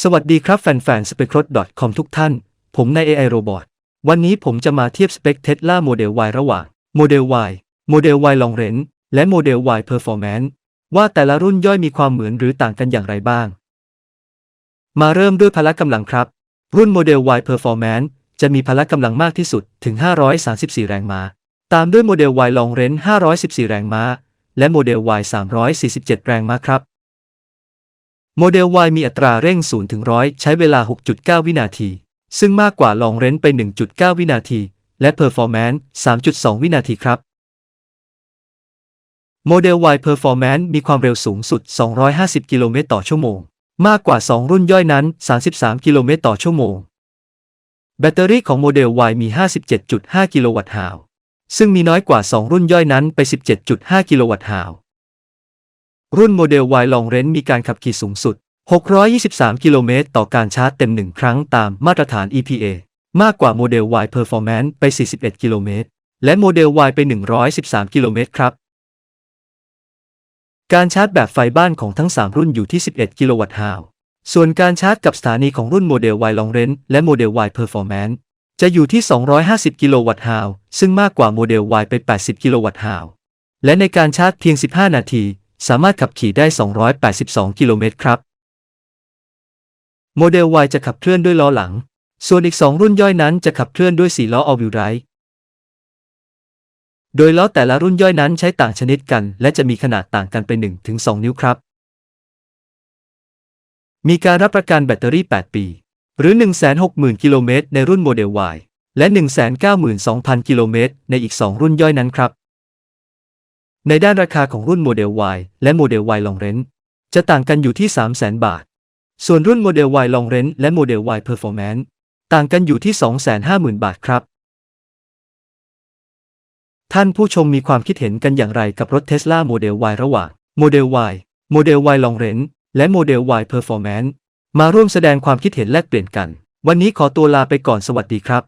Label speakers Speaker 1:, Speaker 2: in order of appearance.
Speaker 1: สวัสดีครับแฟนๆ s p e c r o t c o m ทุกท่าน ผมนาย AI Robot วันนี้ผมจะมาเทียบสเปค Tesla Model Y ระหว่าง Model Y Model Y Long Range และ Model Y Performance ว่าแต่ละรุ่นย่อยมีความเหมือนหรือต่างกันอย่างไรบ้าง มาเริ่มด้วยพละกำลังครับ รุ่น Model Y Performance จะมีพละกำลังมากที่สุดถึง 534 แรงม้า ตามด้วย Model Y Long Range 514 แรงม้า และ Model Y 347 แรงม้าครับ โมเดล Y มีอัตราเร่ง 0 ถึง 100 ใช้เวลา 6.9 วินาที ซึ่งมากกว่าลองเรนไป 1.9 วินาที และ Performance 3.2 วินาทีครับ โมเดล Y Performance มีความเร็วสูงสุด 250 กิโลเมตรต่อชั่วโมง มากกว่า 2 รุ่นย่อยนั้น 33 กิโลเมตรต่อชั่วโมง แบตเตอรี่ของโมเดล Y มี 57.5 กิโลวัตต์ฮาวซึ่งมีน้อยกว่า 2 รุ่นย่อยนั้นไป 17.5 กิโลวัตต์ฮาว รุ่นโมเดล Y Long Range มีการขับขี่สูงสุด 623 กิโลเมตรต่อการชาร์จเต็ม1ครั้งตามมาตรฐาน EPA มากกว่าโมเดล Y Performance ไป 41 กิโลเมตร และโมเดล Y ไป 113 กิโลเมตรครับ การชาร์จแบบไฟบ้านของทั้ง 3 รุ่นอยู่ที่ 11 กิโลวัตต์ฮาวส่วนการชาร์จกับสถานีของรุ่นโมเดล Y Long Range และโมเดล Y Performance จะอยู่ที่ 250 กิโลวัตต์ฮาวซึ่งมากกว่าโมเดล Y ไป 80 กิโลวัตต์ฮาวและในการชาร์จเพียง 15 นาที สามารถขับขี่ได้ 282 กิโลเมตรครับ โมเดล Y จะขับเคลื่อนด้วยล้อหลัง ส่วนอีก 2 รุ่นย่อยนั้นจะขับเคลื่อนด้วย 4 ล้อ All Wheel Drive โดยล้อแต่ละรุ่นย่อยนั้นใช้ต่างชนิดกัน และจะมีขนาดต่างกันไป1-2 นิ้วครับ มีการรับประกันแบตเตอรี่ 8 ปี หรือ 160,000 กิโลเมตรในรุ่นโมเดล Y และ 192,000 กิโลเมตรในอีก 2 รุ่นย่อยนั้นครับ ในด้านราคาของรุ่นโมเดล Y และโมเดล Y Long Range จะต่างกันอยู่ที่ 300,000 บาท ส่วนรุ่นโมเดล Y Long Range และโมเดล Y Performance ต่างกันอยู่ที่ 250,000 บาทครับ ท่านผู้ชมมีความคิดเห็นกันอย่างไรกับรถ Tesla Model Y ระหว่าง Model Y Model Y Long Range และ Model Y Performance มาร่วมแสดงความคิดเห็นแลกเปลี่ยนกัน วันนี้ขอตัวลาไปก่อนสวัสดีครับ